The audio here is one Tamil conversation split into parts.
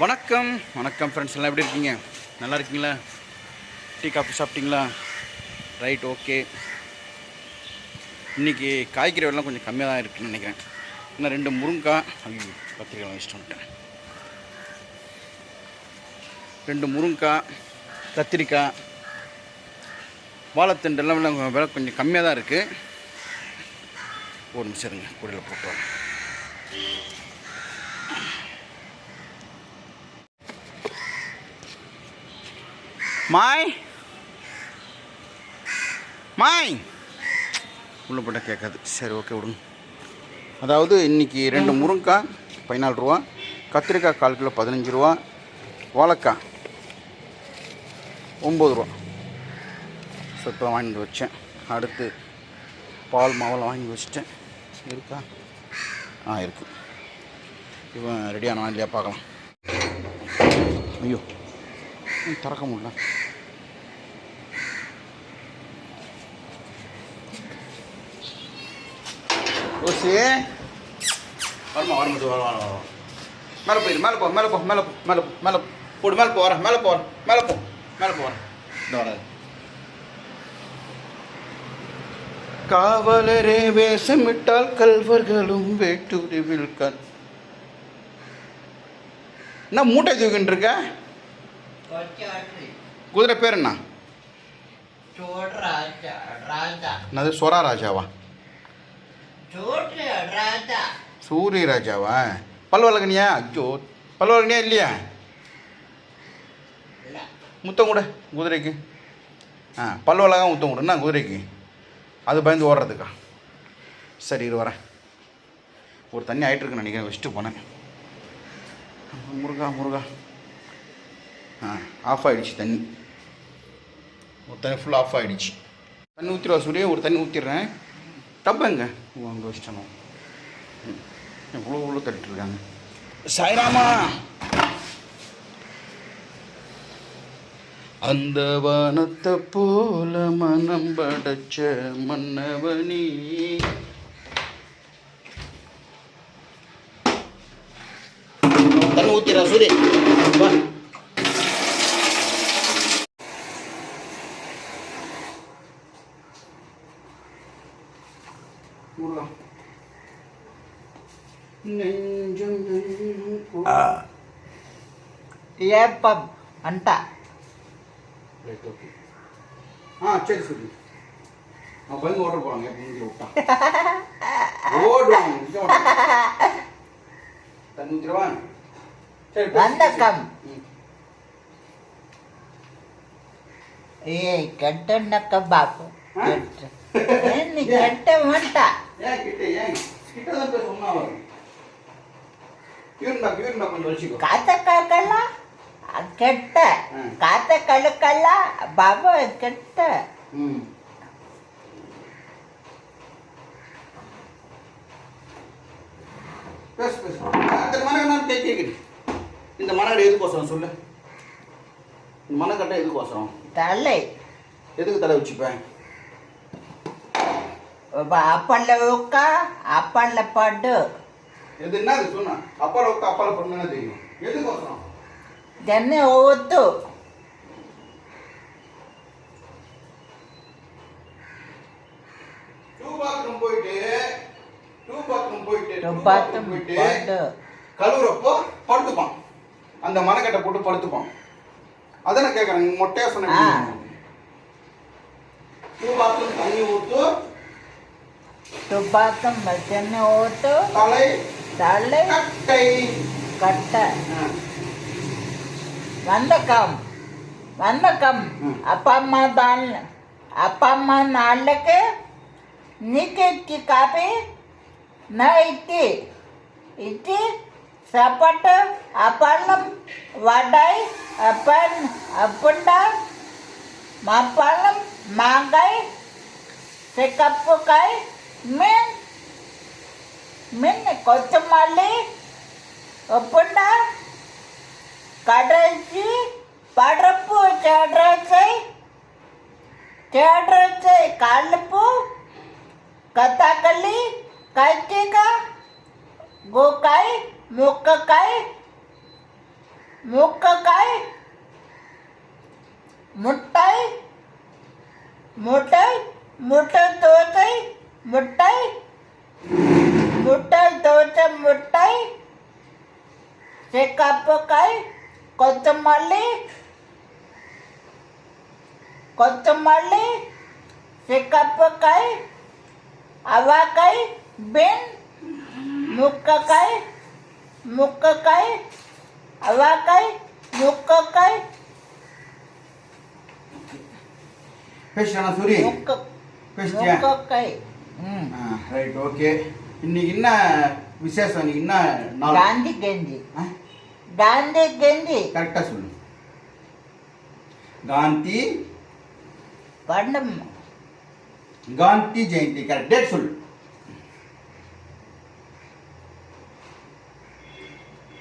வணக்கம். வணக்கம் ஃப்ரெண்ட்ஸ் எல்லாம் எப்படி இருக்கீங்க? நல்லா இருக்கீங்களா? டீ காஃபி சாப்பிட்டீங்களா? ரைட் ஓகே இன்றைக்கி காய்கறி வெள்ளம் கொஞ்சம் கம்மியாக தான் இருக்குன்னு நினைக்கிறேன். இன்னும் ரெண்டு முருங்காய் ஐயோ கத்திரிக்காய் வச்சுட்டு வந்துட்டேன். ரெண்டு முருங்காய் கத்திரிக்காய் வாழைத்தண்டு எல்லாம் விலை கொஞ்சம் கம்மியாக தான் இருக்குது ஒரு நிமிஷம் இருங்க கூடையில் போட்டு மாய். மாய். உள்ள போட்டால் கேட்காது. சரி ஓகே விடுங்க. அதாவது இன்றைக்கி ரெண்டு முருங்காய் பதினாலு ரூபா. கத்திரிக்காய் கால் கிலோ பதினஞ்சு ரூபா. வாழைக்காய் ஒம்பது ரூபா. ஸோ இப்போ வாங்கிட்டு வச்சேன். அடுத்து பால் மாவெல்லாம் வாங்கி வச்சுட்டேன். இருக்கா? ஆ இருக்குது இவன் ரெடியான இல்லையா? பார்க்கலாம். ஐயோ திறக்க முடியல? ஊசி. வரமா வரமா வரும் வரும் வரும் மேலே போயிரு மேலே போ மேலே போ மேலே போ மேலே போ மேலே போடு மேலே போகிறேன் மேலே போகிறேன் மேலே போ மேலே போகிறேன் இந்த காவலரே வேஷமிட்டால் கல்வர்களும் வேட்டுருவில் கண் என்ன மூட்டை தூக்கின்னு இருக்க குதிரை பேர் என்ன? ராஜா. என்னது சொரா ராஜாவா? சூரிய ராஜாவா பல் வளர்க்கணியா ஐயோ பல் வளர்க்கணியா இல்லையா முத்தம் கூட குதிரைக்கு. ஆ பல் வளர்க்க முத்தம் கூட. என்ன குதிரைக்கு? அது பயந்து ஓடுறதுக்கா? சரி இரு வரேன். ஒரு தண்ணி ஆயிட்டு இருக்குன்னு நினைக்கிறேன். வச்சுட்டு போனேன். முருகா முருகா. ஆ ஆஃப் ஆகிடுச்சு தண்ணி. ஒரு தண்ணி ஃபுல்லாக ஆஃப் ஆகிடுச்சு தண்ணி ஊற்றிடுவா சூரிய. ஒரு தண்ணி ஊற்றிடுறேன் டப்பு எங்க ஓ, அங்கே வச்சிட்டணும் எவ்வளோ உள்ள தட்டிட்டு இருக்காங்க சாய்ராமா! அந்த வானத்தை போல மனம் படைச்ச மன்னவனி. தண்ணி ஊத்திரா சூரிய ஏப்பம் అంట ரைட் ஓகே ஆ சரி சரி நான் பயந்து ஓட்ட போகிறாங்க எப்போ விட்டா ஓடுவாங்க நிஜம் ஓடுவாங்க. தண்ணி ஊற்றிடுவா சரி பேசு, வந்தக்கம். பேசு. ம். ఏ గంటన్నక్క బాబు గంట ఏంది గంట వంట ஏன் கிட்ட ஏன் கிட்ட தான் பேச ஒன்றா வரும் இருந்தா இருந்தா கொஞ்சம் வச்சுக்கோ కాత కాకల கெட்ட. காத்த கழுக்கெல்லாம் பவ கெட்ட. இந்த மனக்கடை எதுக்கோசரம் சொல்லு. இந்த மனக்கட்டை எதுக்கோசரம் தலை. எதுக்கு தலை வச்சுப்பேன் அப்பல்ல உக்கா அப்பல்ல பட்டு எது என்ன சொன்ன? அப்பல்ல உக்கா அப்பால பட்டுன்னு தெரியும்? எதுக்கோசரம் ಗನ್ನೆ ಒತ್ತು கழுவுறப்போ படுத்துப்பான். அந்த மனக்கட்டை போட்டு படுத்துப்பான். அதான் கேட்கறேன் மொட்டையா சொன்ன டூ பாத்ரூம் தண்ணி ஊத்து. டூ பாத்ரூம் தண்ணி தலை தலை கட்டை. கட்டை. வணக்கம். வணக்கம். அப்பா அம்மா தான். அப்பா அம்மா நாளுக்கு நீக்கி காப்பி நான் இட்டி இட்டி சாப்பாட்டு அப்பளம் வடை அப்பன் அப்புண்டா அப்பளம் மாங்காய் சிக்கப்புக்காய் மீன் மீன் கொச்சமல்லி உப்புண்டா కడచి పడపు చెడ్రచై చెడ్రచై కలుపు కథకలి కచ్చిక గోకాయ ముక్కకాయ ముక్కకాయ ముట్టాయి ముట్టాయి ముట్ట తోతాయి ముట్టాయి ముట్ట దోచ ముట్టాయి చెక్కప్పకాయ முட்டை செக்கப்புக்காய் கொத்தமல்லி கொத்தமல்லி செக்கப்புக்காய் அவாக்காய் பீன் முக்கக்காய் முக்கக்காய் அவாக்காய் முக்கக்காய் பேசுறா சூரி முக்க பேசிட்டியா முக்கக்காய் ம் ரைட் ஓகே இன்னைக்கு என்ன விசேஷம் இன்னைக்கு என்ன நாள் காந்தி கெஞ்சி காந்தி கெஞ்சி கரெக்டாக சொல்லு காந்தி பண்டம் காந்தி ஜெயந்தி கரெக்ட் டேட் சொல்லு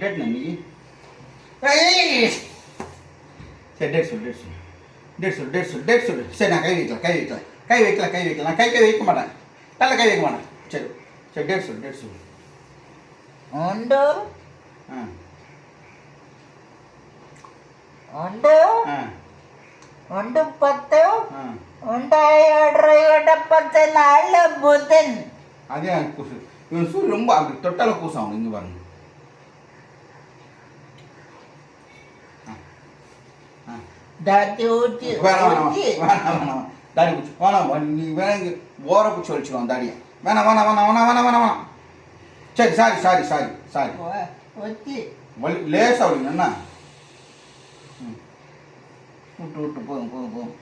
டேட் இன்னைக்கு ஏய்! சரி டேட் சொல்லு டேட் சொல்லு டேட் சொல்லு டேட் சொல்லு டேட் சொல்லு சரி நான் கை வைக்கல கை வைக்கல கை வைக்கல கை வைக்கல நான் கை கை வைக்க மாட்டேன் தலை கை வைக்க மாட்டேன் சரி சரி டேட் சொல்லு டேட் சொல்லு ಒಂದು ஆ ಒಂದು ஆ ಒಂದು ಪತ್ತು ஆ ಒಂದು ಎರಡು ಎಡಪ್ಪತ್ತು ನಾಳೆ ಬುಧನ್ அதே கூசு இவன் சூரிய ரொம்ப அப்படி தொட்டால கூசம் அவன் இங்கே பாருங்க ஆ. ஆ. ದಾತಿ ಊಟಿ வேணாம் வேணாம் ಊಟಿ வேணாம் வேணாம் தாடி குச்சி வேணாம் வா, நீ வேணா இங்கே ஓர குச்சி வச்சுக்குவான் தாடியை வேணாம் வேணாம் வேணாம் வேணாம் வேணாம் வேணாம் வேணாம் சரி sorry sorry sorry sorry Ooty வலி லேசாக விடுங்க என்ன ம். விட்டு விட்டு போதும் போதும் போதும்.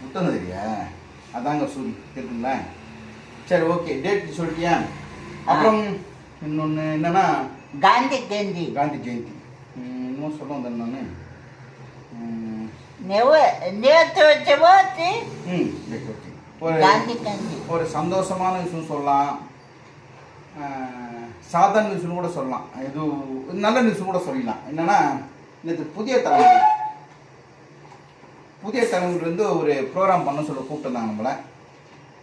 புத்தகம் தெரியா அதாங்க சூரி இருக்குங்களா சரி ஓகே டேட் சொல்லிட்டியா? அப்புறம் இன்னொன்று என்னன்னா காந்தி ஜெயந்தி. காந்தி ஜெயந்தி. இன்னும் சொல்ல வந்தேன் நான். ஒரு சந்தோஷமான விஷயம் சொல்லலாம். சாதாரண நியூஸ்னு கூட சொல்லலாம். எதுவும் நல்ல நியூஸ் கூட சொல்லலாம் என்னென்னா இந்த புதிய தலைமுறை புதிய தலைமுறையிலேருந்து ஒரு ப்ரோக்ராம் பண்ண சொல்ல கூப்பிட்டுருந்தாங்க நம்மளை.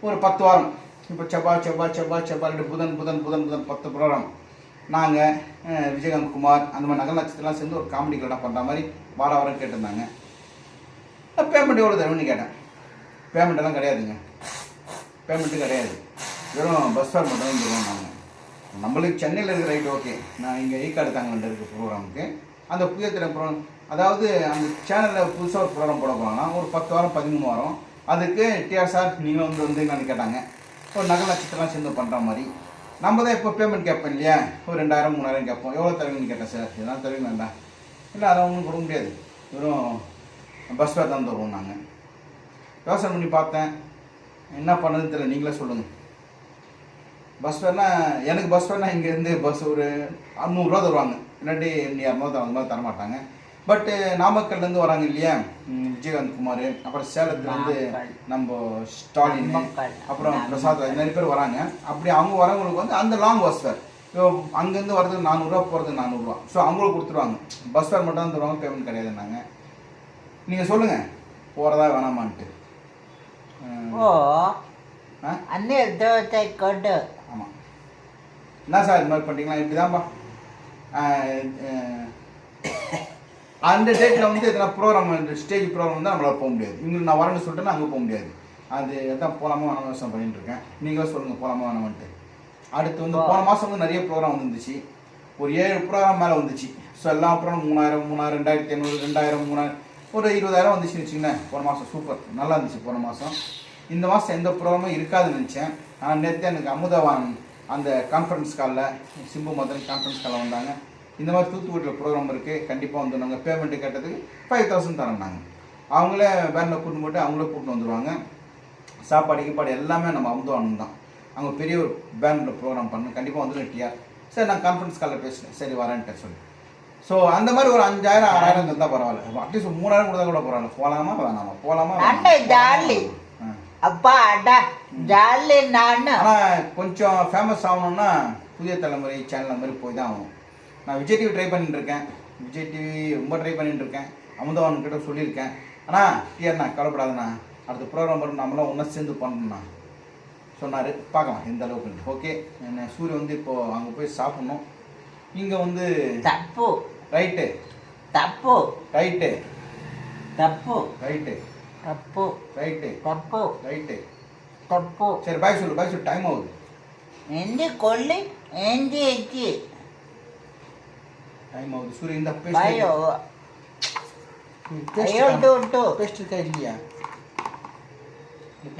ஒரு பத்து வாரம். இப்போ செவ்வாய் செவ்வாய் செவ்வாய் செவ்வாய் புதன் புதன் புதன் புதன் பத்து ப்ரோக்ராம் நாங்கள் விஜயகாந்த் குமார் அந்த மாதிரி நகல் நட்சத்திரம்லாம் சேர்ந்து ஒரு காமெடி கலடாக பண்ணுற மாதிரி வார வாரம் கேட்டிருந்தாங்க. பேமெண்ட் எவ்வளோ தருவன்னு கேட்டேன். பேமெண்ட் எல்லாம் கிடையாதுங்க. பேமெண்ட்டு கிடையாது. வெறும் பஸ் ஃபேர் மட்டும் தான் தருவோம் நாங்கள் நம்மளுக்கு சென்னையில் இருக்கிற ரைட் ஓகே நான் இங்கே ஈக்காடு தாங்கல்ல இருக்க ப்ரோக்ராமுக்கு அந்த புதிய திரை ப்ரோக்ராம் அதாவது அந்த சேனலில் புதுசாக ஒரு ப்ரோக்ராம் போட போகிறாங்கன்னா ஒரு பத்து வாரம் பதிமூணு வாரம். அதுக்கு டிஆர் சார் நீங்களும் வந்து வந்து நான் கேட்டாங்க. ஒரு நகை நட்சத்திரம்லாம் சேர்ந்து பண்ணுற மாதிரி. நம்ம தான் இப்போ பேமெண்ட் கேட்போம் இல்லையா? ஒரு ரெண்டாயிரம் மூணாயிரம் கேட்போம். எவ்வளோ தருவீங்கன்னு கேட்டேன் சார் இதெல்லாம் தருவீங்க வேண்டாம். இல்லை அதை ஒன்றும் கொடுக்க முடியாது. வெறும் பஸ் ஃபேர் தான் தருவோம் நாங்கள் யோசனை பண்ணி பார்த்தேன். என்ன பண்ணதுன்னு தெரியல. நீங்களே சொல்லுங்கள் பஸ் ஃபேர்னா எனக்கு பஸ் ஃபேர்னா இங்கேருந்து பஸ் ஒரு நூறுரூவா தருவாங்க. இல்லாட்டி இரநூறுவா தர மாதிரி தரமாட்டாங்க. பட்டு eh, நாமக்கல்லேருந்து வராங்க இல்லையா? விஜயகாந்த் குமார் அப்புறம் சேலத்துலேருந்து நம்ம ஸ்டாலின். அப்புறம் பிரசாத் நிறைய பேர் வராங்க. அப்படி அவங்க வரவங்களுக்கு வந்து அந்த லாங் பஸ் ஃபேர் ஸோ அங்கேருந்து வரது நானூறுரூவா போகிறது நானூறுரூவா ஸோ அவங்களுக்கு கொடுத்துருவாங்க. பஸ் ஃபேர் மட்டும் தான் தருவாங்க பேமெண்ட் கிடையாது நீங்கள் சொல்லுங்கள் போகிறதா வேணாமான்ட்டு. ஓ அன்னில் தேவத்தை கொண்டு ஆமாம் என்ன சார் இது மாதிரி பண்ணுறீங்களா இப்படி தான்ப்பா அந்த டேட்டில் வந்து எதனா ப்ரோக்ராம் ஸ்டேஜ் ப்ரோக்ராம் வந்து நம்மளால் போக முடியாது. இவங்களுக்கு நான் வரேன்னு சொல்லிட்டு அங்கே போக முடியாது. அது எதான் போகலாமா வேணாம் பண்ணிட்டு இருக்கேன். நீங்களே சொல்லுங்கள் போகலாமா வேணாமான்ட்டு. அடுத்து வந்து போன மாதம் வந்து நிறைய ப்ரோக்ராம் வந்துச்சு ஒரு ஏழு ப்ரோக்ராம் மேலே வந்துச்சு. ஸோ எல்லா ப்ரோக்ராம் மூணாயிரம் மூணாயிரம் ரெண்டாயிரத்தி ஐநூறு ரெண்டாயிரம் மூணாயிரம் ஒரு இருபதாயிரம் வந்துச்சுன்னு வச்சுங்களேன் போன மாதம் சூப்பர் நல்லா இருந்துச்சு போன மாதம் இந்த மாதம் எந்த ப்ரோக்ராமும் இருக்காதுன்னு நினச்சேன். ஆனால் நேற்று எனக்கு அமுதவான் அந்த கான்ஃபரன்ஸ் காலில் சிம்பு மதன் கான்ஃபரன்ஸ் காலில் வந்தாங்க. இந்த மாதிரி தூத்துக்குடியில் ப்ரோக்ராம் இருக்குது கண்டிப்பாக வந்து நாங்கள் பேமெண்ட்டு கேட்டதுக்கு ஃபைவ் தௌசண்ட் தரோம் நாங்கள் அவங்களே வேனில் கூட்டு போட்டு அவங்களே கூப்பிட்டு வந்துடுவாங்க சாப்பாடு கீப்பாடு எல்லாமே நம்ம அமுதவானம் தான். அவங்க பெரிய ஒரு பேனில் ப்ரோக்ராம் பண்ணு. கண்டிப்பாக வந்து டிஆர் சரி நான் கான்ஃபரன்ஸ் காலில் பேசுகிறேன் சரி வரேன்ட்டு சொல்லி. ஸோ அந்த மாதிரி ஒரு அஞ்சாயிரம் ஆறாயிரம் இருந்தால் பரவாயில்ல. அட்லீஸ்ட் மூணாயிரம் கொடுத்தா கூட பரவாயில்ல. போகலாமா வேணாமா? போகலாமா ஜாலி. அப்பா அடா ஜாலி நான். ஆனால் கொஞ்சம் ஃபேமஸ் ஆகணும்னா புதிய தலைமுறை சேனல் மாதிரி போய் தான் ஆகும் நான் விஜய் டிவி ட்ரை பண்ணிட்டுருக்கேன். விஜய் டிவி ரொம்ப ட்ரை பண்ணிட்டு இருக்கேன் கிட்ட சொல்லியிருக்கேன். ஆனால் டிஆர்ண்ணா கவலைப்படாதண்ணா. அடுத்த ப்ரோக்ராம் பண்ண நம்மளாம் ஒன்றா சேர்ந்து பண்ணணும்ண்ணா. சொன்னார். பார்க்கலாம் எந்த அளவுக்கு ஓகே என்ன சூரியன் வந்து இப்போது அங்கே போய் சாப்பிட்ணும். இங்கே வந்து தப்பு. ரைட்டு தப்பு. ரைட்டு தப்பு. ரைட்டு தப்பு. ரைட்டு தப்பு. ரைட்டு தப்பு. சரி பாய் சொல்லு பாய் சொல்லு. டைம் ஆகுது. எந்த கொள்ளை எந்த எச்சு. பேஸ்ட் டூ டூ பேஸ்ட் இருக்கா இல்லையா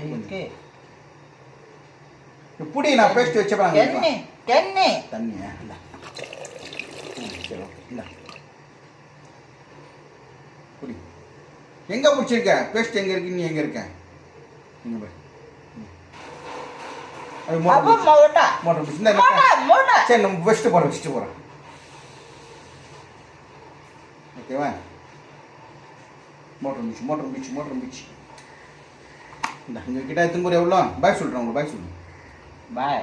இருக்கு இப்படி நான் பேஸ்ட் வச்சப்பாங்க தென்னி தென்னி தண்ணியா இல்ல இல்ல குடி எங்க பிடிச்சிருக்க பேஸ்ட் எங்க இருக்கு நீ எங்க இருக்க இங்க போய் ம். அது மோட்டர் மோடா மோட்டர் பிடிச்சி இந்த மோடா மோடா சரி நம்ம வச்சுட்டு போகிறோம் வச்சுட்டு போகிறோம் ஓகேவா motor beach motor beach motor beach இந்த இங்கே கிட்ட எத்தனை பேர் எவ்வளோ? பாய் சொல்கிறேன் உங்களுக்கு பாய் சொல்லு பாய்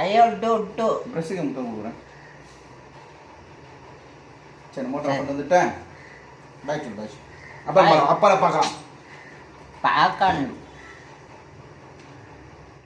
ஐயோ டூ டூ ப்ரெஸ்ஸுக்கு முத்தம் கொடுக்குறேன். சரி மோட்டர் கொண்டு வந்துட்டேன் பாய் சொல்லு பாய். பார்க்கலாம். அப்புறம் பார்க்கலாம். பார்க்கணும்.